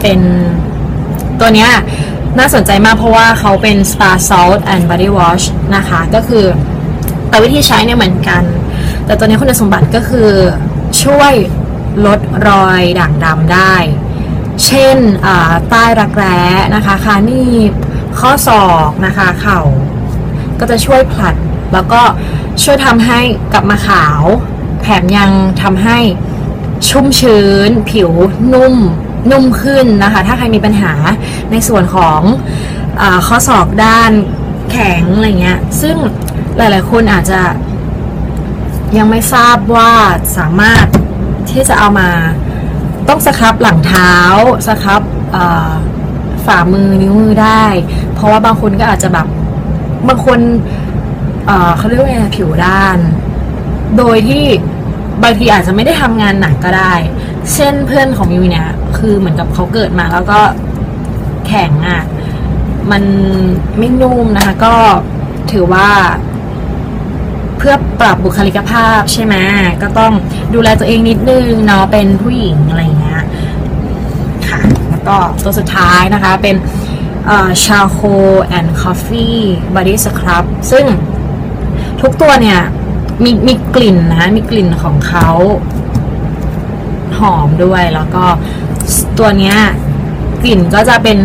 เป็นตัวเนี้ยน่าสนใจมากเพราะว่าเขาเป็น Spa Salt and Body Wash นะคะ ก็คือแต่วิธีใช้เนี่ยเหมือนกัน แต่ตัวนี้คุณสมบัติก็คือช่วยลดรอยด่างดำได้ เช่นใต้รักแร้นะคะขานีบข้อศอกนะคะเข่า ก็จะช่วยผลัด แล้วก็ช่วยทำให้กลับมาขาว แถมยังทำให้ชุ่มชื้น ผิวนุ่ม นุ่มขึ้นนะคะ ถ้าใครมีปัญหาในส่วนของอข้อศอกด้านแข็งอะไรเงี้ย ซึ่งหลาย ๆ คนอาจจะยังไม่ทราบว่าสามารถที่จะเอามาต้องสครับหลังเท้าสครับฝ่ามือนิ้วมือได้ เพราะว่าบางคนก็อาจจะแบบบางคนเเขาเรียกว่าไงผิวด้าน โดยที่ บางทีอาจจะไม่ได้ทำงานหนักก็ได้ เช่นเพื่อนของมิวเนี่ยคือเหมือนกับเขาเกิดมาแล้วก็แข็งอะ่ะ มันไม่นุ่มนะคะ ก็ถือว่าเพื่อปรับบุคลิกภาพใช่ไหมก็ต้องดูแลตัวเองนิดนึงเนาะเป็นผู้หญิงอะไรเงี้ยค่ะ แล้วก็ตัวสุดท้ายนะคะเป็นชาโคแอนด์คอฟฟี่บอดี้สครับซึ่งทุกตัวเนี่ย มีมีกลิ่นนะ มีกลิ่นของเขาหอมด้วยแล้วก็ตัวเนี้ยกลิ่นก็จะเป็น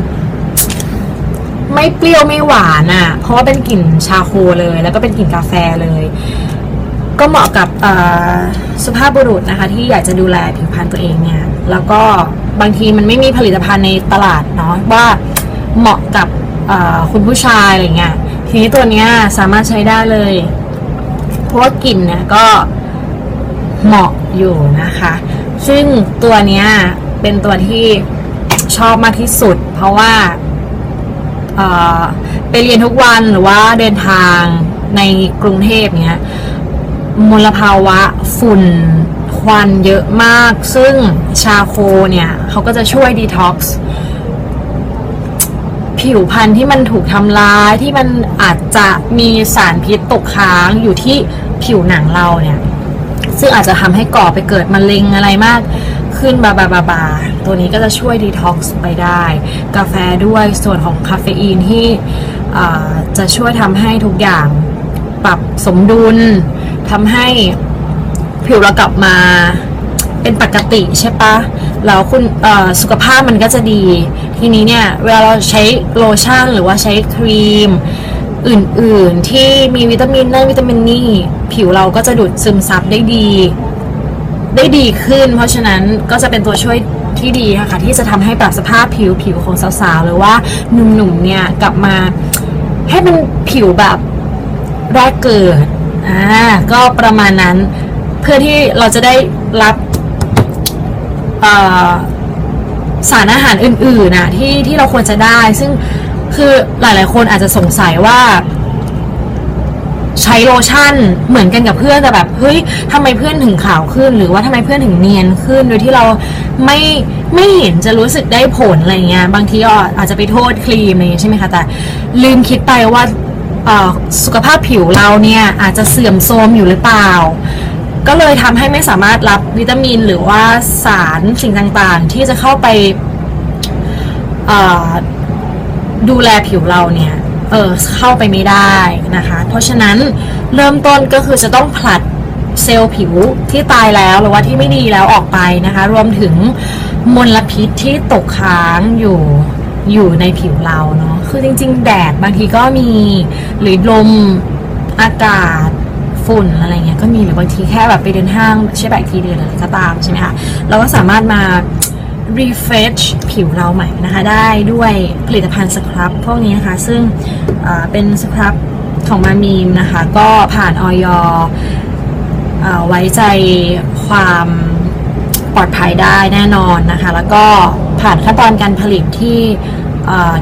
ไม่เปรี้ยวไม่หวานอะ่ะ เพราะว่าเป็นกลิ่นชาโคเลย แล้วก็เป็นกลิ่นกาแฟเลย ก็เหมาะกับสุภาพบุรุษนะคะ ที่อยากจะดูแลผิวพรรณตัวเองเนี่ย แล้วก็บางทีมันไม่มีผลิตภัณฑ์ในตลาดเนาะว่าเหมาะกับคุณผู้ชายอะไรเงี้ยทีนี้ตัวเนี้ยสามารถใช้ได้เลย เพราะว่ากลิ่นเนี่ยก็เหมาะอยู่นะคะ ซึ่งตัวเนี้ยเป็นตัวที่ชอบมากที่สุด เพราะว่าเอ่อไปเรียนทุกวันหรือว่าเดินทางในกรุงเทพเนี้ยมลภาวะฝุ่นควันเยอะมาก ซึ่งชาโคเนี่ยเขาก็จะช่วยดีท็อกซ์ผิวพรรณที่มันถูกทำลายที่มันอาจจะมีสารพิษตกค้างอยู่ที่ ผิวหนังเราเนี่ย ซึ่งอาจจะทำให้ก่อไปเกิดมะเร็งอะไรมากขึ้นบาบาบาบาตัวนี้ก็จะช่วยดีท็อกซ์ไปได้ กาแฟด้วยส่วนของคาเฟอีนที่จะช่วยทำให้ทุกอย่างปรับสมดุลทำให้ผิวเรากลับมาเป็นปกติใช่ปะแล้วคุณสุขภาพมันก็จะดี ทีนี้เนี่ย เวลาเราใช้โลชั่นหรือว่าใช้ครีม อื่นๆ ที่มีวิตามินนั่นวิตามินนี่ ผิวเราก็จะดูดซึมซับได้ดี ได้ดีขึ้น เพราะฉะนั้นก็จะเป็นตัวช่วยที่ดีค่ะ ที่จะทำให้ปรับสภาพผิวผิวของสาวๆ หรือว่าหนุ่มๆ เนี่ยกลับมาให้เป็นผิวแบบแรกเกิดอ่าก็ประมาณนั้นเพื่อที่เราจะได้รับสารอาหารอื่นๆนะที่ที่เราควรจะได้ ซึ่ง คือหลาย ๆ คนอาจจะสงสัยว่า ใช้โลชั่นเหมือนกันกับเพื่อนแต่แบบเฮ้ยทำไมเพื่อนถึงขาวขึ้น หรือว่าทำไมเพื่อนถึงเนียนขึ้น โดยที่เราไม่ไม่เห็นจะรู้สึกได้ผลอะไรเงี้ยบางทีก็อาจจะไปโทษครีมอะไรเงี้ยใช่ไหมคะแต่ ลืมคิดไปว่าสุขภาพผิวเราเนี่ยอาจจะเสื่อมโทรมอยู่หรือเปล่า ก็เลยทำให้ไม่สามารถรับวิตามินหรือว่าสารสิ่งต่างๆ ที่จะเข้าไป ดูแลผิวเราเนี่ย เออเข้าไปไม่ได้นะคะ เพราะฉะนั้นเริ่มต้นก็คือจะต้องผลัดเซลล์ผิวที่ตายแล้วหรือว่าที่ไม่ดีแล้วออกไปนะคะ รวมถึงมลพิษที่ตกค้างอยู่อยู่ในผิวเราเนาะคือจริง ๆ แดดบางทีก็มีหรือลมอากาศฝุ่นอะไรเงี้ยก็มีหรือบางทีแค่แบบไปเดินห้างใช่แบบทีเดือนอะไรก็ตามใช่ไหมคะเราก็สามารถมา refresh ผิวเราใหม่นะคะได้ด้วยผลิตภัณฑ์สครับพวกนี้นะคะ ซึ่งเป็นสครับของมามีมนะคะ ก็ผ่านออยไว้ใจความปลอดภัยได้แน่นอนนะคะ แล้วก็ผ่านขั้นตอนการผลิตที่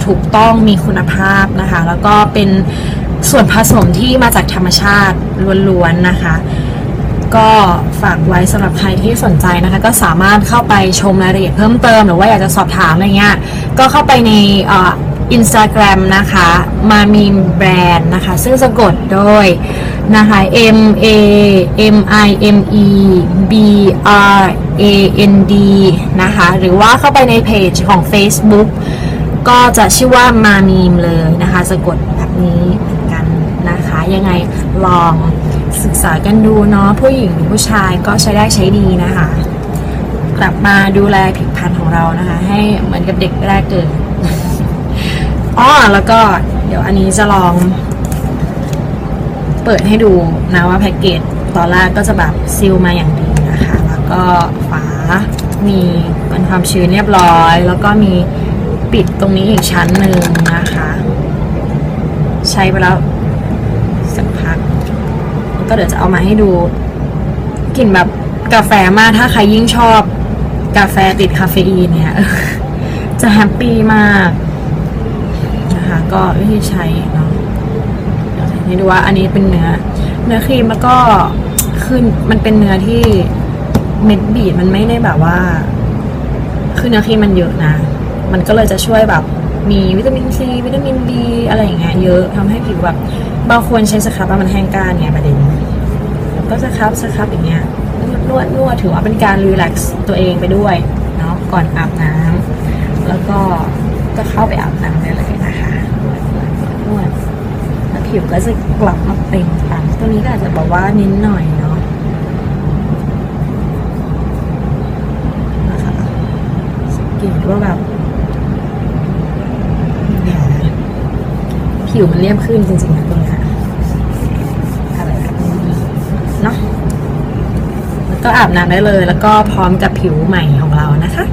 ถูกต้องมีคุณภาพนะคะ แล้วก็เป็นส่วนผสมที่มาจากธรรมชาติล้วนๆนะคะ ก็ฝากไว้สำหรับใครที่สนใจนะคะ ก็สามารถเข้าไปชมรายละเอียดเพิ่มเติม หรือว่าอยากจะสอบถามอะไรเงี้ยก็เข้าไปในอินสตาแกรมนะคะมามีแบรนด์นะคะ ซึ่งสะกดโดยนะคะ M A M I M E B R A N D นะคะ หรือว่าเข้าไปในเพจของ Facebook ก็จะชื่อว่ามามีมเลยนะคะ สะกดแบบนี้เหมือนกันนะคะ ยังไงลอง ศึกษากันดูเนาะผู้หญิงหรือผู้ชายก็ใช้ได้ใช้ดีนะคะ กลับมาดูแลผิวพรรณของเรานะคะ ให้เหมือนกับเด็กแรกเกิดอ๋อแล้วก็เดี๋ยวอันนี้จะลอง เปิดให้ดูนะว่าแพ็กเกจตอนแรกก็จะแบบซีลมาอย่างดีนะคะ แล้วก็ฝามีเป็นความชื้นเรียบร้อย แล้วก็มีปิดตรงนี้อีกชั้นหนึ่งนะคะ ใช้ไปแล้ว ก็เดี๋ยวจะเอามาให้ดูกลิ่นแบบกาแฟมากถ้าใครยิ่งชอบ กาแฟติดคาเฟอีนเนี่ยจะแฮปปี้มากนะคะก็วิธีใช้เนาะนี่ดูว่าอันนี้เป็นเนื้อ เนื้อครีมแล้วก็คือมันเป็นเนื้อที่เม็ดบีดมันไม่ได้แบบว่า คือเนื้อครีมมันเยอะนะ มันก็เลยจะช่วยแบบมีวิตามินซีวิตามินบีอะไรอย่างเงี้ยเยอะทำให้ผิวแบบ บางคนใช้สครับแล้วมันแห้งกร้านเนี่ยประเด็นก็สครับสครับอย่างเงี้ยนวดนวดถือว่าเป็นการรีแลกซ์ตัวเองไปด้วยเนาะก่อนอาบน้ำแล้วก็ก็เข้าไปอาบน้ำได้เลยนะคะนวดนวดนวดแล้วผิวก็จะกลับมาเปล่งปลั่งตัวนี้ก็อาจจะบอกว่านิดหน่อยเนาะนะคะสังเกตว่าแบบผิวมันเรียบขึ้นจริงๆนะตรงเนี้ เนาะแล้วก็อาบน้ำได้เลย แล้วก็พร้อมกับผิวใหม่ของเรานะคะ